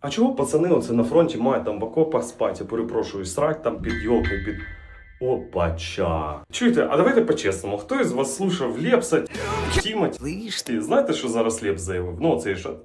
А чого пацани оце на фронті мають там в окопах спати, я перепрошую, срать там під йолки, під. Опача. Чуєте, а давайте по-чесному, хто із вас слушав Лепса, Ти знаєте, що зараз Лепс заявив? Ну, це що?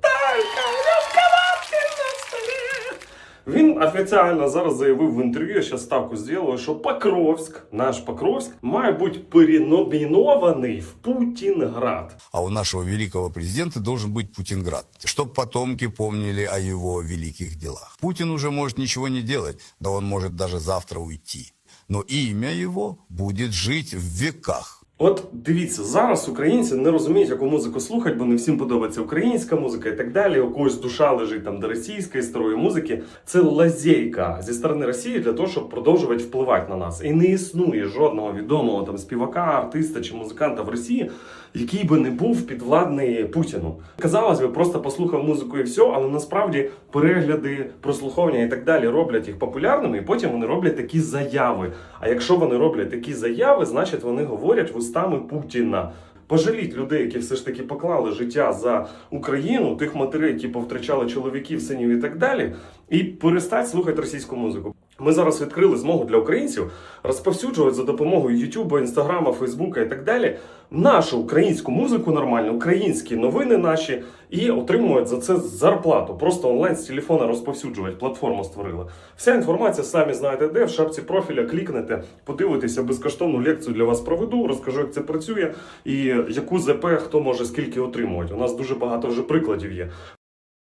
Він офіціально зараз заявив в інтерв'ю, я ще ставку зробив, що Покровськ, наш Покровськ, має бути переномінований в Путінград. А у нашего великого президента должен быть Путинград, чтобы потомки помнили о его великих делах. Путин уже может ничего не делать, да он может даже завтра уйти. Но имя его будет жить в веках. От дивіться, зараз українці не розуміють, яку музику слухати, бо не всім подобається українська музика і так далі. У когось душа лежить там до російської старої музики. Це лазейка зі сторони Росії для того, щоб продовжувати впливати на нас. І не існує жодного відомого там співака, артиста чи музиканта в Росії, який би не був підвладний Путіну. Казалось би, просто послухав музику і все, але насправді перегляди, прослуховування і так далі роблять їх популярними, і потім вони роблять такі заяви. А якщо вони роблять такі заяви, значить вони говорять вустами Путіна. Пожаліть людей, які все ж таки поклали життя за Україну, тих матерей, які повтрачали чоловіків, синів і так далі, і перестать слухати російську музику. Ми зараз відкрили змогу для українців розповсюджувати за допомогою Ютуба, Інстаграма, Фейсбука і так далі нашу українську музику нормально, українські новини наші і отримують за це зарплату. Просто онлайн з телефона розповсюджувати. Платформу створили. Вся інформація самі знаєте, де в шапці профіля клікнете, подивитеся безкоштовну лекцію для вас проведу, розкажу, як це працює і яку ЗП хто може скільки отримувати. У нас дуже багато вже прикладів є.